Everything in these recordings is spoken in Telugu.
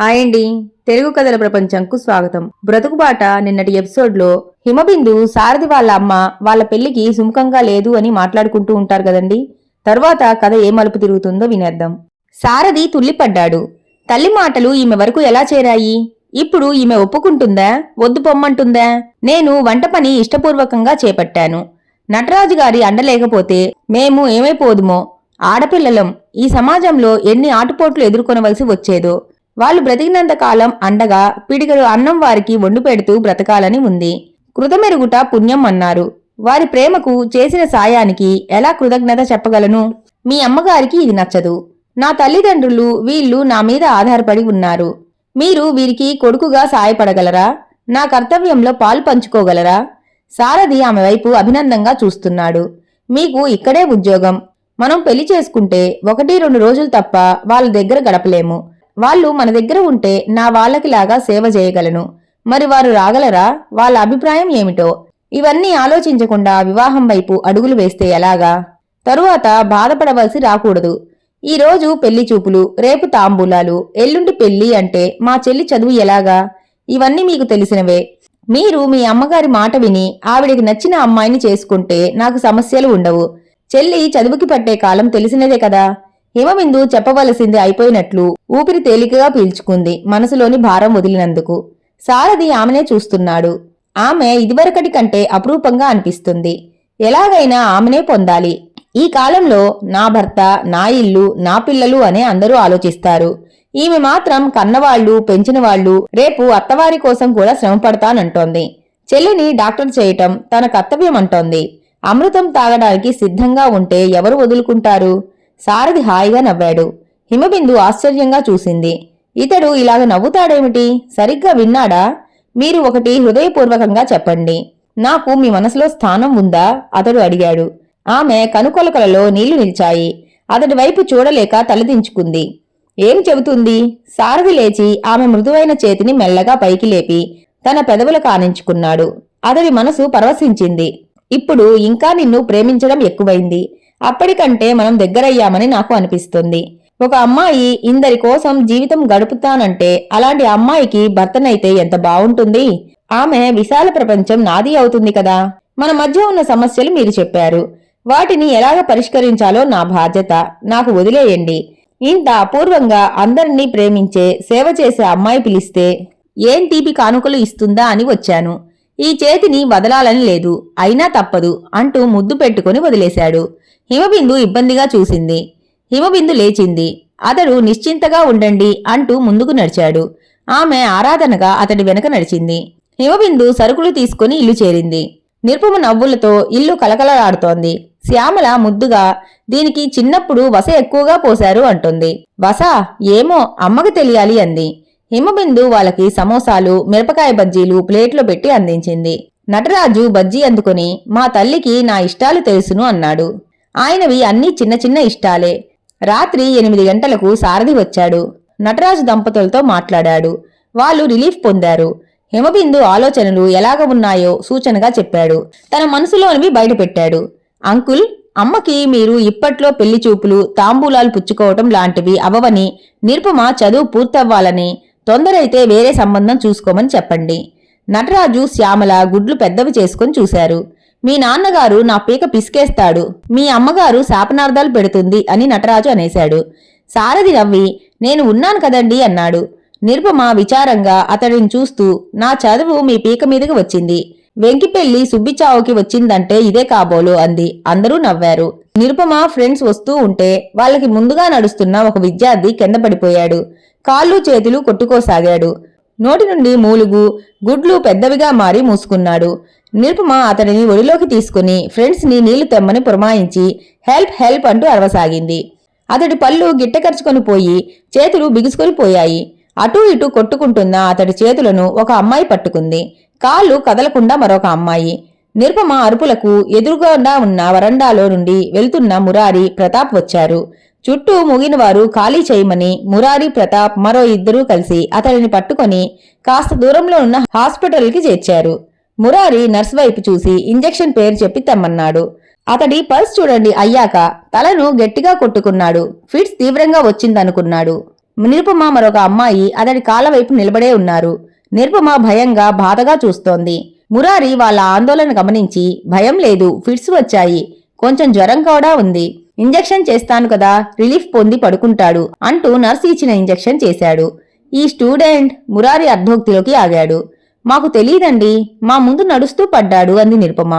హాయ్ అండి తెలుగు కథల ప్రపంచంకు స్వాగతం. బ్రతుకుబాట నిన్నటి ఎపిసోడ్లో హిమబిందు సారథి వాళ్ళ అమ్మ వాళ్ళ పెళ్ళికి సుముఖంగా లేదు అని మాట్లాడుకుంటూ ఉంటారు కదండి. తర్వాత కథ ఏ మలుపు తిరుగుతుందో వినేద్దాం. సారథి తుల్లిపడ్డాడు. తల్లి మాటలు ఈమె వరకు ఎలా చేరాయి? ఇప్పుడు ఈమె ఒప్పుకుంటుందా? వద్దు పొమ్మంటుందా? నేను వంట పని ఇష్టపూర్వకంగా చేపట్టాను. నటరాజు గారి అండలేకపోతే మేము ఏమైపోదుమో? ఆడపిల్లలం. ఈ సమాజంలో ఎన్ని ఆటుపోట్లు ఎదుర్కొనవలసి వచ్చేదో? వాళ్ళు బ్రతికినంత కాలం అండగా పిడికలు అన్నం వారికి వండు పెడుతూ బ్రతకాలని ఉంది. కృతమెరుగుట పుణ్యం అన్నారు. వారి ప్రేమకు చేసిన సాయానికి ఎలా కృతజ్ఞత చెప్పగలను? మీ అమ్మగారికి ఇది నచ్చదు. నా తల్లిదండ్రులు వీళ్ళు నా మీద ఆధారపడి ఉన్నారు. మీరు వీరికి కొడుకుగా సాయపడగలరా? నా కర్తవ్యంలో పాలు పంచుకోగలరా? సారథి ఆమె వైపు అభినందంగా చూస్తున్నాడు. మీకు ఇక్కడే ఉద్యోగం. మనం పెళ్ళి చేసుకుంటే ఒకటి రెండు రోజులు తప్ప వాళ్ళ దగ్గర గడపలేము. వాళ్ళు మన దగ్గర ఉంటే నా వాళ్ళకిలాగా సేవ చేయగలను. మరి వారు రాగలరా? వాళ్ళ అభిప్రాయం ఏమిటో? ఇవన్నీ ఆలోచించకుండా వివాహం వైపు అడుగులు వేస్తే ఎలాగా? తరువాత బాధపడవలసి రాకూడదు. ఈరోజు పెళ్ళి చూపులు రేపు తాంబూలాలు ఎల్లుండి పెళ్ళి అంటే మా చెల్లి చదువు ఎలాగా? ఇవన్నీ మీకు తెలిసినవే. మీరు మీ అమ్మగారి మాట విని ఆవిడికి నచ్చిన అమ్మాయిని చేసుకుంటే నాకు సమస్యలు ఉండవు. చెల్లి చదువుకి పట్టే కాలం తెలిసినదే కదా. హిమబిందు చెప్పవలసింది అయిపోయినట్లు ఊపిరి తేలికగా పీల్చుకుంది. మనసులోని భారం వదిలినందుకు. సారథి ఆమెనే చూస్తున్నాడు. ఆమె ఇదివరకటి కంటే అపురూపంగా అనిపిస్తుంది. ఎలాగైనా ఆమెనే పొందాలి. ఈ కాలంలో నా భర్త నా ఇల్లు నా పిల్లలు అనే అందరూ ఆలోచిస్తారు. ఈమె మాత్రం కన్నవాళ్ళు పెంచిన వాళ్ళు రేపు అత్తవారి కోసం కూడా శ్రమపడతానంటోంది. చెల్లిని డాక్టర్ చేయటం తన కర్తవ్యం అంటోంది అమృతం తాగడానికి సిద్ధంగా ఉంటే ఎవరు వదులుకుంటారు? సారథి హాయిగా నవ్వాడు. హిమబిందు ఆశ్చర్యంగా చూసింది. ఇతడు ఇలాగ నవ్వుతాడేమిటి? సరిగ్గా విన్నాడా? మీరు ఒకటి హృదయపూర్వకంగా చెప్పండి. నాకు మీ మనసులో స్థానం ఉందా? అతడు అడిగాడు. ఆమె కనుకొలకలలో నీళ్ళు నిలిచాయి. అతడి వైపు చూడలేక తలదించుకుంది ఏం చెబుతుంది? సారథి లేచి ఆమె మృదువైన చేతిని మెల్లగా పైకి లేపి తన పెదవులు కానించుకున్నాడు. అతడి మనసు పరవశించింది. ఇప్పుడు ఇంకా నిన్ను ప్రేమించడం ఎక్కువైంది. అప్పటికంటే మనం దగ్గరయ్యామని నాకు అనిపిస్తుంది. ఒక అమ్మాయి ఇందరి కోసం జీవితం గడుపుతానంటే అలాంటి అమ్మాయికి భర్తనైతే ఎంత బావుంటుంది ఆమె విశాల ప్రపంచం నాది అవుతుంది కదా? మన మధ్య ఉన్న సమస్యలు మీరు చెప్పారు. వాటిని ఎలాగ పరిష్కరించాలో నా బాధ్యత. నాకు వదిలేయండి. ఇంత అపూర్వంగా అందరినీ ప్రేమించే సేవ చేసే అమ్మాయి పిలిస్తే ఏం తీపి కానుకలు ఇస్తుందా అని వచ్చాను. ఈ చేతిని వదలాలని లేదు. అయినా తప్పదు అంటూ ముద్దు పెట్టుకుని వదిలేశాడు. హిమబిందు ఇబ్బందిగా చూసింది. హిమబిందు లేచింది. అతడు నిశ్చింతగా ఉండండి అంటూ ముందుకు నడిచాడు. ఆమె ఆరాధనగా అతడి వెనక నడిచింది. హిమబిందు సరుకులు తీసుకుని ఇల్లు చేరింది. నిర్పమ నవ్వులతో ఇల్లు కలకలలాడుతోంది. శ్యామల ముద్దుగా దీనికి చిన్నప్పుడు వస ఎక్కువగా పోశారు అంటుంది. వస? ఏమో? అమ్మకు తెలియాలి అంది. హిమబిందు వాళ్ళకి సమోసాలు మిరపకాయ బజ్జీలు ప్లేట్లో పెట్టి అందించింది. నటరాజు బజ్జీ అందుకుని మా తల్లికి నా ఇష్టాలు తెలుసును అన్నాడు. ఆయనవి అన్నీ చిన్న చిన్న ఇష్టాలే. రాత్రి ఎనిమిది గంటలకు సారథి వచ్చాడు. నటరాజు దంపతులతో మాట్లాడాడు. వాళ్ళు రిలీఫ్ పొందారు. హిమబిందు ఆలోచనలు ఎలాగ ఉన్నాయో సూచనగా చెప్పాడు. తన మనసులోనివి బయటపెట్టాడు. అంకుల్ అమ్మకి మీరు ఇప్పట్లో పెళ్ళి చూపులు తాంబూలాలు పుచ్చుకోవటం లాంటివి అవవని నిరుపమ చదువు పూర్తవ్వాలని తొందర అయితే వేరే సంబంధం చూసుకోమని చెప్పండి. నటరాజు శ్యామల గుడ్లు పెద్దవి చేసుకుని చూశారు. మీ నాన్నగారు నా పీక పిసికేస్తాడు. మీ అమ్మగారు శాపనార్థాలు పెడుతుంది అని నటరాజు అనేశాడు. సారథి నవ్వి నేను ఉన్నాను కదండి అన్నాడు. నిర్పమ విచారంగా అతడిని చూస్తూ నా చదువు మీ పీక మీదకి వచ్చింది. వెంకిపెళ్ళి సుబ్బిచావుకి వచ్చిందంటే ఇదే కాబోలు అంది. అందరూ నవ్వారు. నిరుపమ ఫ్రెండ్స్ వస్తూ ఉంటే వాళ్ళకి ముందుగా నడుస్తున్న ఒక విద్యార్థి కింద పడిపోయాడు. కాళ్ళు చేతులు కొట్టుకోసాగాడు. నోటి నుండి మూలుగు గుడ్లు పెద్దవిగా మారి మూసుకున్నాడు. నిరుపమ అతడిని ఒడిలోకి తీసుకుని ఫ్రెండ్స్ని నీళ్ళు తెమ్మని పురమాయించి హెల్ప్ హెల్ప్ అంటూ అరవసాగింది. అతడి పళ్ళు గిట్టకరుచుకొని పోయి చేతులు బిగుసుకొని పోయాయి. అటూ ఇటూ కొట్టుకుంటున్న అతడి చేతులను ఒక అమ్మాయి పట్టుకుంది. కాళ్ళు కదలకుండా మరొక అమ్మాయి. నిరుపమ అరుపులకు ఎదురుగా ఉన్న వరండాలో నుండి వెళ్తున్న మురారి ప్రతాప్ వచ్చారు. చుట్టూ ముగినవారు ఖాళీ చేయమని మురారి ప్రతాప్ మరో ఇద్దరూ కలిసి అతడిని పట్టుకొని కాస్త దూరంలో ఉన్న హాస్పిటల్కి చేర్చారు. మురారి నర్స్ వైపు చూసి ఇంజెక్షన్ పేరు చెప్పి తెమ్మన్నాడు. అతడి పల్స్ చూడండి అయ్యాక తలను గట్టిగా కొట్టుకున్నాడు. ఫిట్స్ తీవ్రంగా వచ్చిందనుకున్నాడు. నిరుపమ మరొక అమ్మాయి అతడి కాళ్ళ వైపు నిలబడే ఉన్నారు. నిరుపమ భయంగా బాధగా చూస్తోంది. మురారి వాళ్ళ ఆందోళన గమనించి భయం లేదు ఫిట్స్ వచ్చాయి. కొంచెం జ్వరం కూడా ఉంది. ఇంజెక్షన్ చేస్తాను కదా రిలీఫ్ పొంది పడుకుంటాడు అంటూ నర్స్ ఇచ్చిన ఇంజెక్షన్ చేశాడు. ఈ స్టూడెంట్ మురారి అర్ధోక్తిలోకి ఆగాడు. మాకు తెలియదండి మా ముందు నడుస్తూ పడ్డాడు అంది నిరుపమ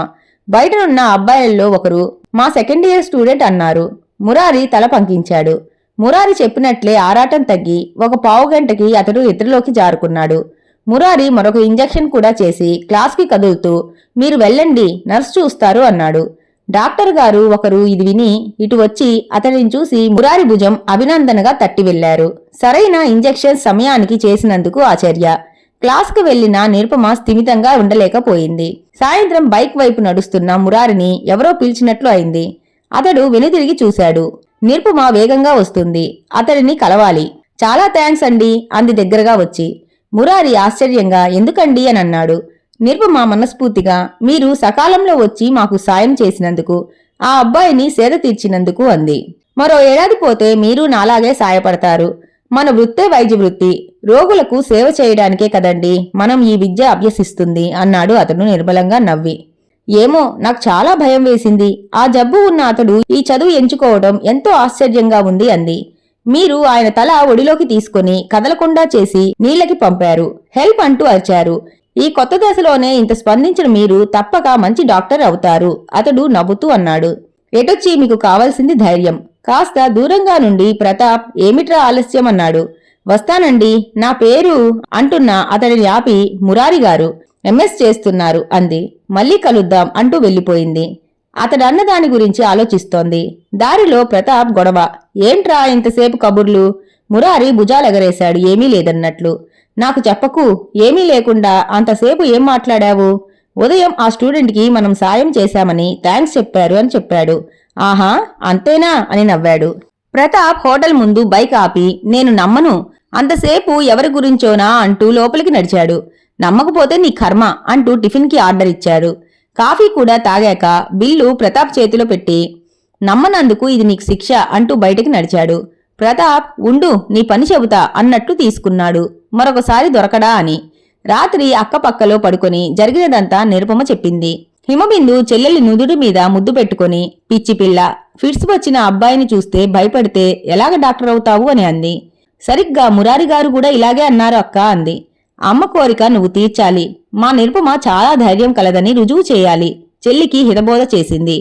బయటనున్న అబ్బాయిల్లో ఒకరు మా సెకండ్ ఇయర్ స్టూడెంట్ అన్నారు. మురారి తల పంకించాడు. మురారి చెప్పినట్లే ఆరాటం తగ్గి ఒక పావు గంటకి అతడు ఇతరులోకి జారుకున్నాడు. మురారి మరొక ఇంజెక్షన్ కూడా చేసి క్లాస్కి కదులుతూ మీరు వెళ్ళండి నర్స్ చూస్తారు అన్నాడు. డాక్టర్ గారు ఒకరు ఇది విని ఇటు వచ్చి అతడిని చూసి మురారి భుజం అభినందనగా తట్టి వెళ్ళారు సరైన ఇంజెక్షన్ సమయానికి చేసినందుకు ఆచర్య క్లాస్కు వెళ్ళిన నిరుపమ స్థిమితంగా ఉండలేకపోయింది. సాయంత్రం బైక్ వైపు నడుస్తున్న మురారిని ఎవరో పిలిచినట్లు అయింది. అతడు వెనుదిరిగి చూశాడు. నిరుపమ వేగంగా వస్తుంది. అతడిని కలవాలి. చాలా థ్యాంక్స్ అండి. అంది దగ్గరగా వచ్చి. మురారి ఆశ్చర్యంగా ఎందుకండి? అని అన్నాడు. నిరుపమ మనస్ఫూర్తిగా మీరు సకాలంలో వచ్చి మాకు సాయం చేసినందుకు ఆ అబ్బాయిని సేద తీర్చినందుకు అంది. మరో ఏడాది పోతే మీరు నాలాగే సాయపడతారు. మన వృత్తే వైద్య వృత్తి రోగులకు సేవ చేయడానికే కదండి మనం ఈ విద్య అభ్యసిస్తుంది అన్నాడు అతను నిర్మలంగా నవ్వి. ఏమో నాకు చాలా భయం వేసింది. ఆ జబ్బు ఉన్న అతడు ఈ చదువు ఎంచుకోవడం ఎంతో ఆశ్చర్యంగా ఉంది అంది. మీరు ఆయన తల ఒడిలోకి తీసుకుని కదలకుండా చేసి నీళ్ళకి పంపారు. హెల్ప్ అంటూ అరిచారు. ఈ కొత్త దశలోనే ఇంత స్పందించిన మీరు తప్పక మంచి డాక్టర్ అవుతారు. అతడు నవ్వుతూ అన్నాడు. ఎటొచ్చి మీకు కావాల్సింది ధైర్యం? కాస్త దూరంగా నుండి ప్రతాప్ ఏమిట్రా ఆలస్యం? అన్నాడు. వస్తానండి. నా పేరు అంటున్న అతడిని ఆపి మురారి గారు ఎంఎస్ చేస్తున్నారు అంది. మళ్ళీ కలుద్దాం అంటూ వెళ్ళిపోయింది. అతడన్న దాని గురించి ఆలోచిస్తోంది. దారిలో ప్రతాప్ గొడవ. ఏంట్రా ఇంతసేపు కబుర్లు? మురారి భుజాలెగరేశాడు. ఏమీ లేదన్నట్లు. నాకు చెప్పకు ఏమీ లేకుండా అంతసేపు ఏం మాట్లాడావు? ఉదయం ఆ స్టూడెంట్కి మనం సాయం చేశామని థ్యాంక్స్ చెప్పారు అని చెప్పాడు. ఆహా అంతేనా? అని నవ్వాడు. ప్రతాప్ హోటల్ ముందు బైక్ ఆపి నేను నమ్మను. అంతసేపు ఎవరి గురించోనా అంటూ లోపలికి నడిచాడు. నమ్మకపోతే నీ కర్మ అంటూ టిఫిన్కి ఆర్డర్ ఇచ్చాడు కాఫీ కూడా తాగాక బిల్లు ప్రతాప్ చేతిలో పెట్టి నమ్మనందుకు ఇది నీకు శిక్ష అంటూ బయటికి నడిచాడు. ప్రతాప్ ఉండు నీ పని చెబుతా అన్నట్టు తీసుకున్నాడు. మరొకసారి దొరకడా అని. రాత్రి అక్కపక్కలో పడుకొని జరిగినదంతా నిరుపమ చెప్పింది. హిమబిందు చెల్లెలి నుదుడు మీద ముద్దు పెట్టుకొని పిచ్చి పిల్ల ఫిట్స్ వచ్చిన అబ్బాయిని చూస్తే భయపడితే ఎలాగ డాక్టర్ అవుతావు అని అంది. సరిగ్గా మురారి గారు కూడా ఇలాగే అన్నారు అక్క అంది. అమ్మ కోరిక నువ్వు తీర్చాలి. మా నిరుపమ చాలా ధైర్యం కలదని రుజువు చేయాలి. చెల్లికి హితబోధ చేసింది.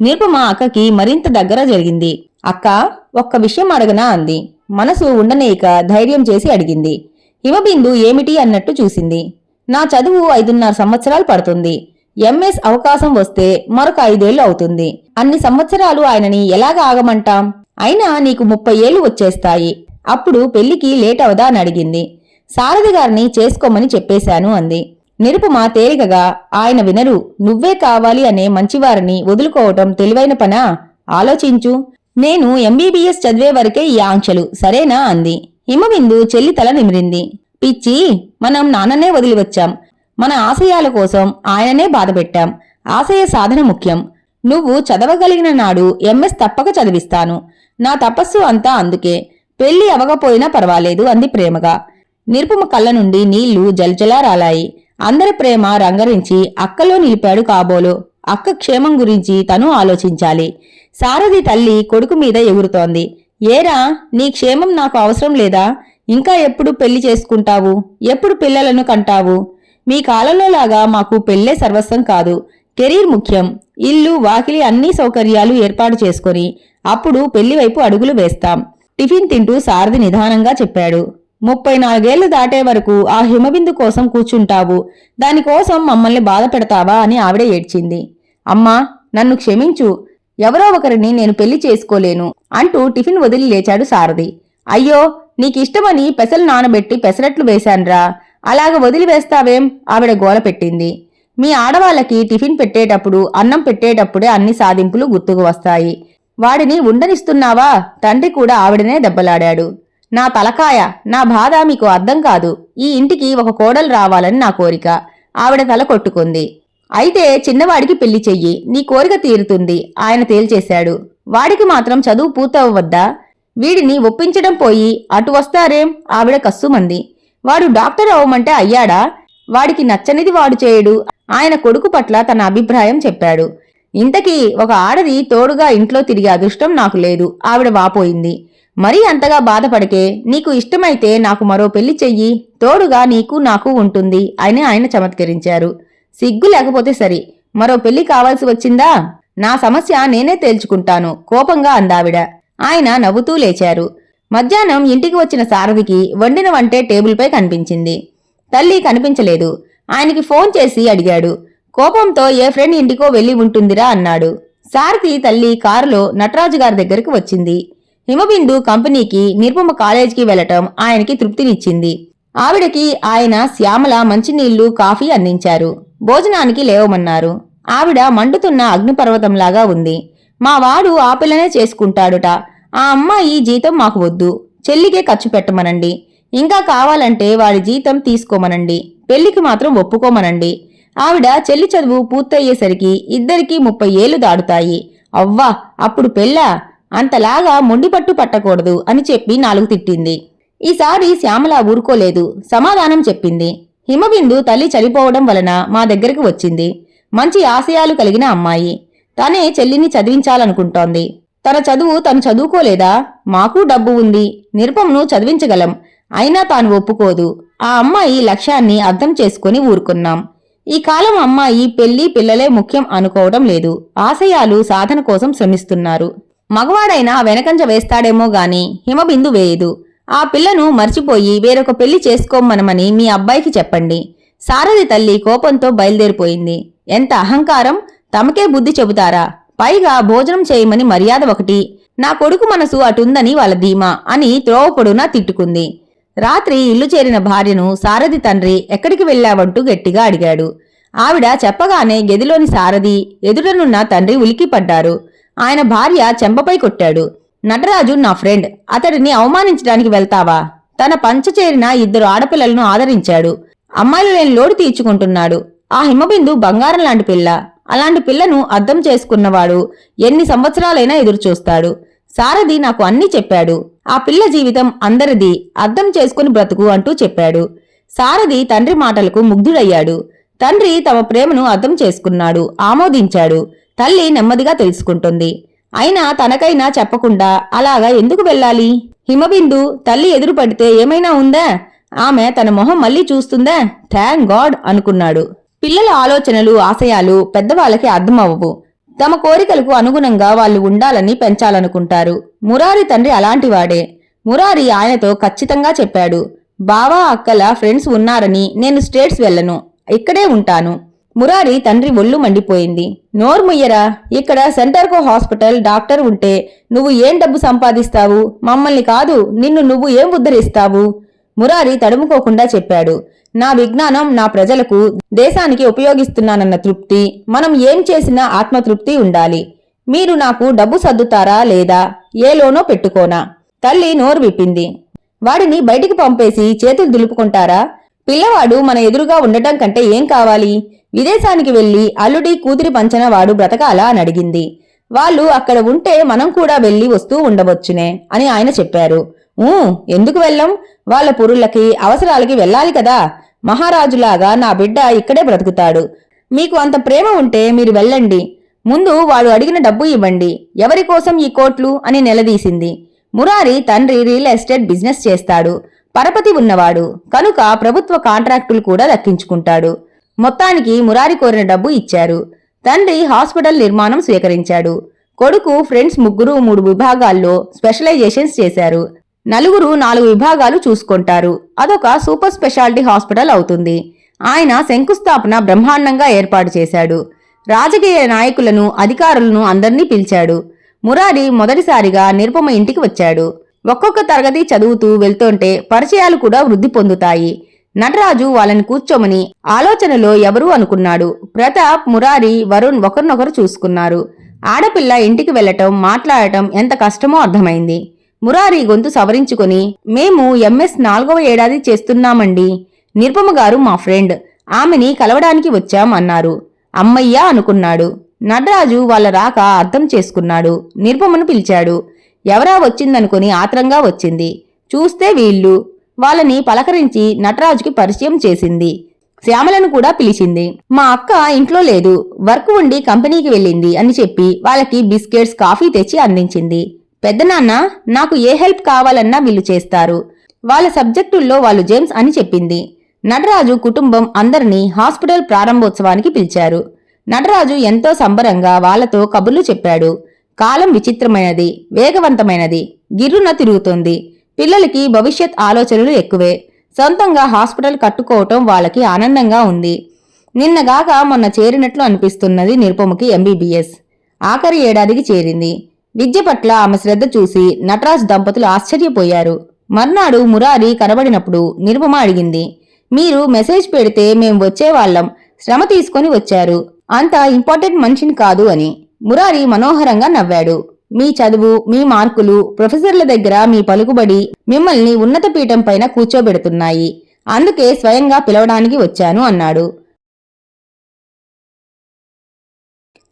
నిరుపమ అక్కకి మరింత దగ్గర జరిగింది. అక్క ఒక్క విషయం అడగనా అంది. మనసు ఉండనేక ధైర్యం చేసి అడిగింది. హిమబిందు ఏమిటి అన్నట్టు చూసింది. నా చదువు ఐదున్నర సంవత్సరాలు పడుతుంది. ఎంఎస్ అవకాశం వస్తే మరొక ఐదేళ్ళు అవుతుంది. అన్ని సంవత్సరాలు ఆయనని ఎలాగ ఆగమంటాం? అయినా నీకు ముప్పై ఏళ్ళు వచ్చేస్తాయి. అప్పుడు పెళ్ళికి లేట్ అవదా అని అడిగింది. సారథి గారిని చేసుకోమని చెప్పేశాను అంది. నిరుపుమ తేలికగా ఆయన వినరు నువ్వే కావాలి అనే మంచివారిని వదులుకోవటం తెలివైన పనా? ఆలోచించు. నేను ఎంబీబీఎస్ చదివే వరకే ఈ ఆంక్షలు సరేనా? అంది. హిమబిందు చెల్లి తల నిమిరింది. పిచ్చి మనం నాన్ననే వదిలి వచ్చాం మన ఆశయాల కోసం ఆయననే బాధపెట్టాం. ఆశయ సాధన ముఖ్యం. నువ్వు చదవగలిగిన నాడు ఎంఎస్ తప్పక చదివిస్తాను. నా తపస్సు అంతా అందుకే. పెళ్ళి అవ్వకపోయినా పర్వాలేదు అంది ప్రేమగా. నిరుపమ కళ్ళ నుండి నీళ్ళు జలజలా రాలాయి. అందరి ప్రేమ రంగరించి అక్కలో నిలిపాడు కాబోలు. అక్క క్షేమం గురించి తను ఆలోచించాలి. సారథి తల్లి కొడుకు మీద ఎగురుతోంది. ఏరా నీ క్షేమం నాకు అవసరం లేదా? ఇంకా ఎప్పుడు పెళ్ళి చేసుకుంటావు? ఎప్పుడు పిల్లలను కంటావు? మీ కాలంలో లాగా మాకు పెళ్ళే సర్వస్వం కాదు. కెరీర్ ముఖ్యం. ఇల్లు వాకిలి అన్ని సౌకర్యాలు ఏర్పాటు చేసుకొని అప్పుడు పెళ్ళి వైపు అడుగులు వేస్తాం. టిఫిన్ తింటూ సారథి నిదానంగా చెప్పాడు. ముప్పై నాలుగేళ్ళు దాటే వరకు ఆ హిమబిందు కోసం కూర్చుంటావు. దానికోసం మమ్మల్ని బాధ పెడతావా అని ఆవిడ ఏడ్చింది. అమ్మా నన్ను క్షమించు. ఎవరో ఒకరిని నేను పెళ్ళి చేసుకోలేను అంటూ టిఫిన్ వదిలి లేచాడు సారథి. అయ్యో నీకిష్టమని పెసలు నానబెట్టి పెసరట్లు వేశాన్రా. అలాగ వదిలి వేస్తావేం? ఆవిడ గోల పెట్టింది. మీ ఆడవాళ్ళకి టిఫిన్ పెట్టేటప్పుడు అన్నం పెట్టేటప్పుడే అన్ని సాధింపులు గుర్తుకు వస్తాయి. వాడిని ఉండనిస్తున్నావా? తండ్రి కూడా ఆవిడనే దెబ్బలాడాడు. నా తలకాయ నా బాధ మీకు అర్థం కాదు. ఈ ఇంటికి ఒక కోడలు రావాలని నా కోరిక. ఆవిడ తల కొట్టుకుంది. అయితే చిన్నవాడికి పెళ్ళి చెయ్యి. నీ కోరిక తీరుతుంది. ఆయన తేల్చేశాడు. వాడికి మాత్రం చదువు పూర్తవద్దా వీడిని ఒప్పించడం పోయి అటు వస్తారేం? ఆవిడ కస్సుమంది. వాడు డాక్టర్ అవ్వమంటే అయ్యాడా? వాడికి నచ్చనిది వాడు చేయడు. ఆయన కొడుకు పట్ల తన అభిప్రాయం చెప్పాడు. ఇంతకీ ఒక ఆడది తోడుగా ఇంట్లో తిరిగే అదృష్టం నాకు లేదు. ఆవిడ వాపోయింది. మరీ అంతగా బాధపడకే. నీకు ఇష్టమైతే నాకు మరో పెళ్ళి చెయ్యి. తోడుగా నీకు నాకు ఉంటుంది అని ఆయన చమత్కరించారు. సిగ్గు లేకపోతే సరి. మరో పెళ్ళి కావాల్సి వచ్చిందా? నా సమస్య నేనే తేల్చుకుంటాను కోపంగా అందావిడ. ఆయన నవ్వుతూ లేచారు. మధ్యాహ్నం ఇంటికి వచ్చిన సారథికి వండిన వంటే టేబుల్పై కనిపించింది. తల్లి కనిపించలేదు. ఆయనకి ఫోన్ చేసి అడిగాడు. కోపంతో ఏ ఫ్రెండ్ ఇంటికో వెళ్ళి ఉంటుందిరా అన్నాడు. సారథి తల్లి కారులో నటరాజు గారి దగ్గరికి వచ్చింది. హిమబిందు కంపెనీకి నిర్మమ కాలేజీకి వెళ్ళటం ఆయనకి తృప్తినిచ్చింది. ఆవిడకి ఆయన శ్యామల మంచినీళ్ళు కాఫీ అందించారు. భోజనానికి లేవమన్నారు. ఆవిడ మండుతున్న అగ్నిపర్వతంలాగా ఉంది. మా వాడు ఆ పిల్లనే చేసుకుంటాడుట. ఆ అమ్మాయి జీతం మాకు వద్దు. చెల్లికే ఖర్చు పెట్టమనండి. ఇంకా కావాలంటే వాడి జీతం తీసుకోమనండి. పెళ్ళికి మాత్రం ఒప్పుకోమనండి. ఆవిడ చెల్లి చదువు పూర్తయ్యేసరికి ఇద్దరికీ ముప్పై ఏళ్ళు దాడుతాయి. అవ్వా అప్పుడు పెళ్ళా? అంతలాగా మొండిపట్టు పట్టకూడదు అని చెప్పి నాలుగు తిట్టింది. ఈసారి శ్యామల ఊరుకోలేదు. సమాధానం చెప్పింది. హిమబిందు తల్లి చనిపోవడం వలన మా దగ్గరికి వచ్చింది. మంచి ఆశయాలు కలిగిన అమ్మాయి. తనే చెల్లిని చదివించాలనుకుంటోంది. తన చదువు తను చదువుకోలేదా? మాకు డబ్బు ఉంది. నిరుపంను చదివించగలం. అయినా తాను ఒప్పుకోదు. ఆ అమ్మాయి లక్ష్యాన్ని అర్థం చేసుకుని ఊరుకున్నాం. ఈ కాలం అమ్మాయి పెళ్ళి పిల్లలే ముఖ్యం అనుకోవడం లేదు. ఆశయాలు సాధన కోసం శ్రమిస్తున్నారు. మగవాడైనా వెనకంజ వేస్తాడేమో గాని హిమబిందు వేయదు. ఆ పిల్లను మర్చిపోయి వేరొక పెళ్ళి చేసుకోమనమని మీ అబ్బాయికి చెప్పండి. సారథి తల్లి కోపంతో బయలుదేరిపోయింది. ఎంత అహంకారం! తమకే బుద్ధి చెబుతారా? పైగా భోజనం చేయమని మర్యాద ఒకటి. నా కొడుకు మనసు అటుందని వాళ్ళ ధీమా అని త్రోవపొడునా తిట్టుకుంది. రాత్రి ఇల్లు చేరిన భార్యను సారథి తండ్రి ఎక్కడికి వెళ్ళావంటూ గట్టిగా అడిగాడు. ఆవిడ చెప్పగానే గదిలోని సారథి ఎదుటనున్న తండ్రి ఉలికిపడ్డారు ఆయన భార్య చెంపపై కొట్టాడు. నటరాజు నా ఫ్రెండ్. అతడిని అవమానించడానికి వెళ్తావా? తన పంచ చేరిన ఇద్దరు ఆడపిల్లలను ఆదరించాడు. అమ్మాయిలు లేని లోటు తీర్చుకుంటున్నాడు. ఆ హిమబిందు బంగారం లాంటి పిల్ల. అలాంటి పిల్లను అర్థం చేసుకున్నవాడు ఎన్ని సంవత్సరాలైనా ఎదురుచూస్తాడు. సారథి నాకు అన్నీ చెప్పాడు. ఆ పిల్ల జీవితం అందరిది. అర్థం చేసుకుని బ్రతుకు అంటూ చెప్పాడు. సారథి తండ్రి మాటలకు ముగ్ధుడయ్యాడు. తండ్రి తమ ప్రేమను అర్థం చేసుకున్నాడు. ఆమోదించాడు. తల్లి నెమ్మదిగా తెలుసుకుంటుంది. అయినా తనకైనా చెప్పకుండా అలాగా ఎందుకు వెళ్ళాలి? హిమబిందు తల్లి ఎదురు పడితే ఏమైనా ఉందా? ఆమె తన మొహం మళ్ళీ చూస్తుందా? థ్యాంక్ గాడ్ అనుకున్నాడు. పిల్లల ఆలోచనలు ఆశయాలు పెద్దవాళ్ళకి అర్థమవ్వవు. తమ కోరికలకు అనుగుణంగా వాళ్ళు ఉండాలని పెంచాలనుకుంటారు. మురారి తండ్రి అలాంటివాడే. మురారి ఆయనతో ఖచ్చితంగా చెప్పాడు. బావా అక్కల ఫ్రెండ్స్ ఉన్నారని నేను స్టేట్స్ వెళ్ళను. ఇక్కడే ఉంటాను. మురారి తండ్రి ఒళ్ళు మండిపోయింది. నోర్ముయ్యరా ఇక్కడ సెంటర్కో హాస్పిటల్ డాక్టర్ ఉంటే నువ్వు ఏం డబ్బు సంపాదిస్తావు? మమ్మల్ని కాదు నిన్ను నువ్వు ఏం ఉద్ధరిస్తావు? మురారి తడుముకోకుండా చెప్పాడు. నా విజ్ఞానం నా ప్రజలకు దేశానికి ఉపయోగిస్తున్నానన్న తృప్తి మనం ఏం చేసినా ఆత్మతృప్తి ఉండాలి. మీరు నాకు డబ్బు సర్దుతారా లేదా? ఏ లోనో పెట్టుకోనా? తల్లి నోరు విప్పింది. వాడిని బయటికి పంపేసి చేతులు దులుపుకుంటారా? పిల్లవాడు మన ఎదురుగా ఉండటం కంటే ఏం కావాలి? విదేశానికి వెళ్ళి అల్లుడి కూతురి పంచన వాడు బ్రతకాలా అని అడిగింది. వాళ్ళు అక్కడ ఉంటే మనం కూడా వెళ్ళి వస్తూ ఉండవచ్చునే అని ఆయన చెప్పారు. ఊ ఎందుకు వెళ్ళం? వాళ్ళ పురుళ్ళకి అవసరాలకి వెళ్ళాలి కదా. మహారాజులాగా నా బిడ్డ ఇక్కడే బ్రతుకుతాడు. మీకు అంత ప్రేమ ఉంటే మీరు వెళ్ళండి. ముందు వాడు అడిగిన డబ్బు ఇవ్వండి. ఎవరి కోసం ఈ కోట్లు? అని నిలదీసింది. మురారి తండ్రి రియల్ ఎస్టేట్ బిజినెస్ చేస్తాడు. పరపతి ఉన్నవాడు. కనుక ప్రభుత్వ కాంట్రాక్టులు కూడా దక్కించుకుంటాడు మొత్తానికి మురారి కోరిన డబ్బు ఇచ్చారు. తండ్రి హాస్పిటల్ నిర్మాణం స్వీకరించాడు. కొడుకు ఫ్రెండ్స్ ముగ్గురు మూడు విభాగాల్లో స్పెషలైజేషన్స్ చేశారు. నలుగురు నాలుగు విభాగాలు చూసుకుంటారు. అదొక సూపర్ స్పెషాలిటీ హాస్పిటల్ అవుతుంది. ఆయన శంకుస్థాపన బ్రహ్మాండంగా ఏర్పాటు చేశాడు. రాజకీయ నాయకులను అధికారులను అందర్నీ పిలిచాడు. మురారి మొదటిసారిగా నిరుపమ ఇంటికి వచ్చాడు. ఒక్కొక్క తరగతి చదువుతూ వెళ్తుంటే పరిచయాలు కూడా వృద్ధి పొందుతాయి. నటరాజు వాళ్ళని కూర్చోమని ఆలోచనలో ఎవరూ అనుకున్నాడు. ప్రతాప్ మురారి వరుణ్ ఒకరినొకరు చూసుకున్నారు. ఆడపిల్ల ఇంటికి వెళ్ళటం మాట్లాడటం ఎంత కష్టమో అర్థమైంది. మురారి గొంతు సవరించుకొని మేము ఎంఎస్ నాలుగవ ఏడాది చేస్తున్నామండి. నిర్పమ గారు మా ఫ్రెండ్. ఆమెని కలవడానికి వచ్చాం అన్నారు. అమ్మయ్యా అనుకున్నాడు. నటరాజు వాళ్ళ రాక అర్థం చేసుకున్నాడు. నిరుపమను పిలిచాడు. ఎవరా వచ్చిందనుకుని ఆత్రంగా వచ్చింది. చూస్తే వీళ్ళు. వాళ్ళని పలకరించి నటరాజుకి పరిచయం చేసింది. శ్యామలను కూడా పిలిచింది. మా అక్క ఇంట్లో లేదు. వర్క్ ఉండి కంపెనీకి వెళ్ళింది అని చెప్పి వాళ్ళకి బిస్కెట్స్ కాఫీ తెచ్చి అందించింది. పెద్దనాన్న నాకు ఏ హెల్ప్ కావాలన్నా వీళ్ళు చేస్తారు. వాళ్ళ సబ్జెక్టుల్లో వాళ్ళు జేమ్స్ అని చెప్పింది. నటరాజు కుటుంబం అందరినీ హాస్పిటల్ ప్రారంభోత్సవానికి పిలిచారు. నటరాజు ఎంతో సంబరంగా వాళ్ళతో కబుర్లు చెప్పాడు. కాలం విచిత్రమైనది వేగవంతమైనది. గిర్రున తిరుగుతోంది. పిల్లలకి భవిష్యత్ ఆలోచనలు ఎక్కువే. సొంతంగా హాస్పిటల్ కట్టుకోవటం వాళ్ళకి ఆనందంగా ఉంది. నిన్నగాక మొన్న చేరినట్లు అనిపిస్తున్నది నిరుపముకి ఎంబీబీఎస్ ఆఖరి ఏడాదికి చేరింది. విద్య పట్ల ఆమె శ్రద్ధ చూసి నటరాజ్ దంపతులు ఆశ్చర్యపోయారు. మర్నాడు మురారి కనబడినప్పుడు నిరుపమ అడిగింది మీరు మెసేజ్ పెడితే మేం వచ్చేవాళ్ళం. శ్రమ తీసుకొని వచ్చారు. అంత ఇంపార్టెంట్ మనిషిని కాదు అని. మురారి మనోహరంగా నవ్వాడు. మీ చదువు మీ మార్కులు ప్రొఫెసర్ల దగ్గర మీ పలుకుబడి మిమ్మల్ని ఉన్నత పీఠం పైన కూర్చోబెడుతున్నాయి. అందుకే స్వయంగా పిలవడానికి వచ్చాను అన్నాడు.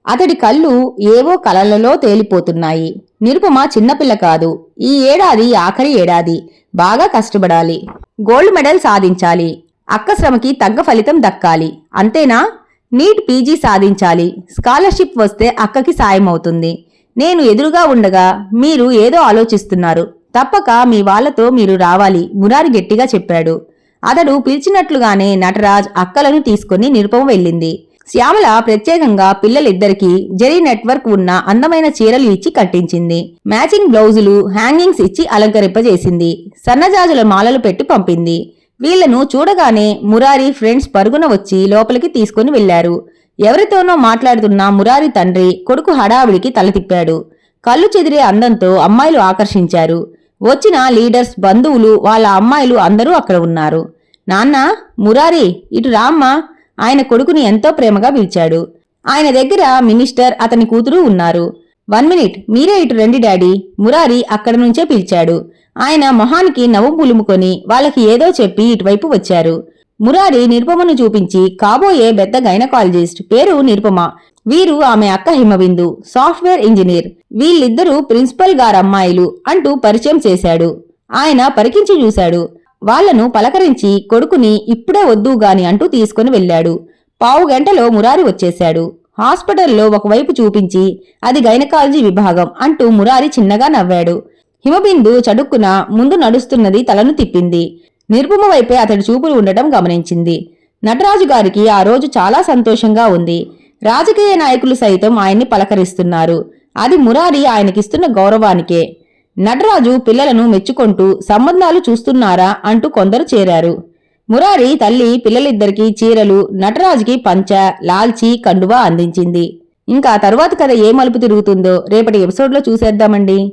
అతడి కళ్ళు ఏవో కలలలో తేలిపోతున్నాయి. నిరుపమ చిన్నపిల్ల కాదు. ఈ ఏడాది ఆఖరి ఏడాది. బాగా కష్టపడాలి. గోల్డ్ మెడల్ సాధించాలి. అక్క శ్రమకి తగ్గ ఫలితం దక్కాలి. అంతేనా? నీట్ పీజీ సాధించాలి. స్కాలర్షిప్ వస్తే అక్కకి సాయం అవుతుంది నేను ఎదురుగా ఉండగా మీరు ఏదో ఆలోచిస్తున్నారు. తప్పక మీ వాళ్ళతో మీరు రావాలి మురారి గట్టిగా చెప్పాడు. అతడు పిలిచినట్లుగానే నటరాజ్ అక్కలను తీసుకుని నిరుపం వెళ్ళింది. శ్యామల ప్రత్యేకంగా పిల్లలిద్దరికీ జెరీ నెట్వర్క్ ఉన్న అందమైన చీరలు ఇచ్చి కట్టించింది. మ్యాచింగ్ బ్లౌజులు హ్యాంగింగ్స్ ఇచ్చి అలంకరింపజేసింది. సన్నజాజుల మాలలు పెట్టి పంపింది. వీళ్ళను చూడగానే మురారి ఫ్రెండ్స్ పరుగున వచ్చి లోపలికి తీసుకుని వెళ్ళారు ఎవరితోనో మాట్లాడుతున్న మురారి తండ్రి కొడుకు హడావిడికి తల తిప్పాడు. కళ్ళు చెదిరే అందంతో అమ్మాయిలు ఆకర్షించారు. వచ్చిన లీడర్స్ బంధువులు వాళ్ళ అమ్మాయిలు అందరూ అక్కడ ఉన్నారు. నాన్న మురారి ఇటు రామ్మా. ఆయన కొడుకుని ఎంతో ప్రేమగా పిలిచాడు. ఆయన దగ్గర మినిస్టర్ అతని కూతురు ఉన్నారు. వన్ మినిట్ మీరే ఇటు రండి డాడీ మురారి అక్కడి నుంచే పిలిచాడు. ఆయన మొహానికి నవ్వు పులుముకొని వాళ్ళకి ఏదో చెప్పి ఇటువైపు వచ్చారు. మురారి నిరుపమను చూపించి కాబోయే పెద్ద గైనకాలజిస్ట్ పేరు నిరుపమ. వీరు ఆమె అక్క హిమబిందు సాఫ్ట్వేర్ ఇంజనీర్. వీళ్ళిద్దరూ ప్రిన్సిపల్ గారమ్మాయిలు అంటూ పరిచయం చేశాడు. ఆయన పరికించి చూశాడు. వాళ్ళను పలకరించి కొడుకుని ఇప్పుడే వద్దు గాని అంటూ తీసుకుని వెళ్ళాడు. పావు గంటలో మురారి వచ్చేశాడు. హాస్పిటల్లో ఒకవైపు చూపించి అది గైనకాలజీ విభాగం అంటూ మురారి చిన్నగా నవ్వాడు. హిమబిందు చడుక్కున ముందు నడుస్తున్నది తలను తిప్పింది. నిర్భుమ వైపే అతడి చూపులు ఉండటం గమనించింది. నటరాజు గారికి ఆ రోజు చాలా సంతోషంగా ఉంది. రాజకీయ నాయకులు సైతం ఆయన్ని పలకరిస్తున్నారు. అది మురారి ఆయనకిస్తున్న గౌరవానికే. నటరాజు పిల్లలను మెచ్చుకుంటూ సంబంధాలు చూస్తున్నారా అంటూ కొందరు చేరారు. మురారి తల్లి పిల్లలిద్దరికీ చీరలు నటరాజుకి పంచ లాల్చి కండువా అందించింది. ఇంకా తరువాత కథ ఏ మలుపు తిరుగుతుందో రేపటి ఎపిసోడ్లో చూసేద్దామండి.